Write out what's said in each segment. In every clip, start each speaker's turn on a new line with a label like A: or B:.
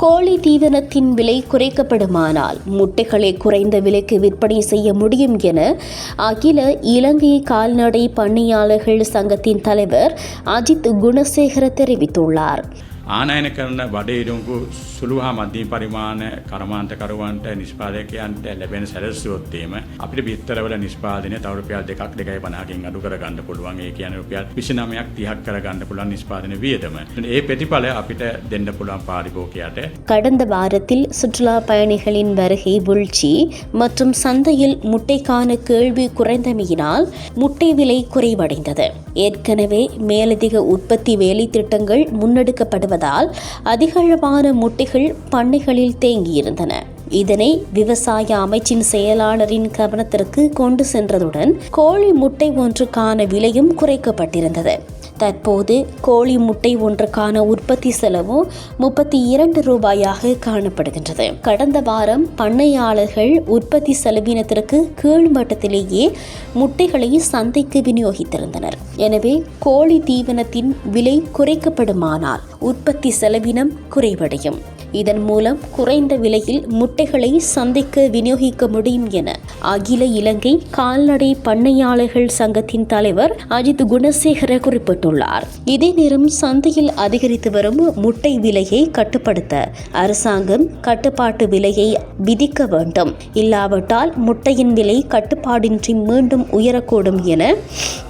A: கோழி தீவனத்தின் விலை குறைக்கப்படுமானால் முட்டைகளை குறைந்த விலைக்கு விற்பனை செய்ய முடியும் என அகில இலங்கை கால்நடை பண்ணையாளர்கள் சங்கத்தின் தலைவர் அஜித் குணசேகர தெரிவித்துள்ளார்.
B: ආනයන කරන බඩේරුම්කු සුළු හා මධ්‍යම පරිමාණ කර්මාන්තකරුවන්ට නිෂ්පාදකයන්ට ලැබෙන සැලස්සුවොත්තේම අපිට බිත්තරවල නිෂ්පාදනය තව රුපියල් දෙකක් දෙකයි පනහකින් අඩු කරගන්න පුළුවන් ඒ කියන රුපියල් 29ක් 30ක් කරගන්න පුළුවන් නිෂ්පාදන වියදම. ඒ ප්‍රතිඵල අපිට දෙන්න පුළුවන් පාරිභෝගිකයාට
A: கடந்த வாரத்தில் சுற்றுலா பயணிகளின் வருகை வீழ்ச்சி மற்றும் சந்தையில் முட்டைக்கான கேள்வி குறைந்தமையினால் முட்டை விலை குறைவடைந்தது ஏற்கனவே மேலதிக உற்பத்தி வேலை திட்டங்கள் இருந்ததால் அதிகளவான முட்டைகள் பண்ணைகளில் தேங்கியிருந்தன. இதனை விவசாய அமைச்சின் செயலாளரின் கவனத்திற்கு கொண்டு சென்றதுடன் கோழி முட்டை ஒன்றுக்கான விலையும் குறைக்கப்பட்டிருந்தது. தற்போது கோழி முட்டை ஒன்றுக்கான உற்பத்தி செலவு முப்பத்தி இரண்டு ரூபாயாக காணப்படுகின்றது. கடந்த வாரம் பண்ணையாளர்கள் உற்பத்தி செலவினத்திற்கு கீழ்மட்டத்திலேயே முட்டைகளை சந்தைக்கு விநியோகித்திருந்தனர். எனவே கோழி தீவனத்தின் விலை குறைக்கப்படுமானால் உற்பத்தி செலவினம் குறைவடையும். இதன் மூலம் குறைந்த விலையில் முட்டைகளை சந்தைக்கு விநியோகிக்க முடியும் என அகில இலங்கை கால்நடை பண்ணையாளர்கள் சங்கத்தின் தலைவர் அஜித் குணசேகர குறிப்பிட்டுள்ளார். இதே நேரம் சந்தையில் அதிகரித்து வரும் முட்டை விலையை கட்டுப்படுத்த அரசாங்கம் கட்டுப்பாட்டு விலையை விதிக்க வேண்டும். இல்லாவிட்டால் முட்டையின் விலை கட்டுப்பாடின்றி மீண்டும் உயரக்கூடும் என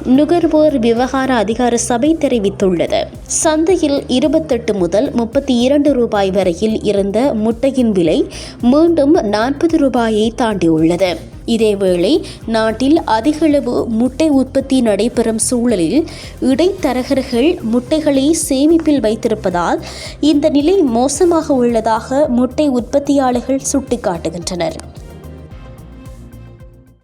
A: நுகர்வோர் விவகார அதிகார சபை தெரிவித்துள்ளது. சந்தையில் இருபத்தெட்டு முதல் முப்பத்தி இரண்டு ரூபாய் வரையில் இருந்த முட்டையின் விலை மீண்டும் நாற்பது ரூபாயை தாண்டியுள்ளது. இதேவேளை நாட்டில் அதிகளவு முட்டை உற்பத்தி நடைபெறும் சூழலில் இடைத்தரகர்கள் முட்டைகளை சேமிப்பில் வைத்திருப்பதால் இந்த நிலை மோசமாக உள்ளதாக முட்டை உற்பத்தியாளர்கள் சுட்டிக்காட்டுகின்றனர்.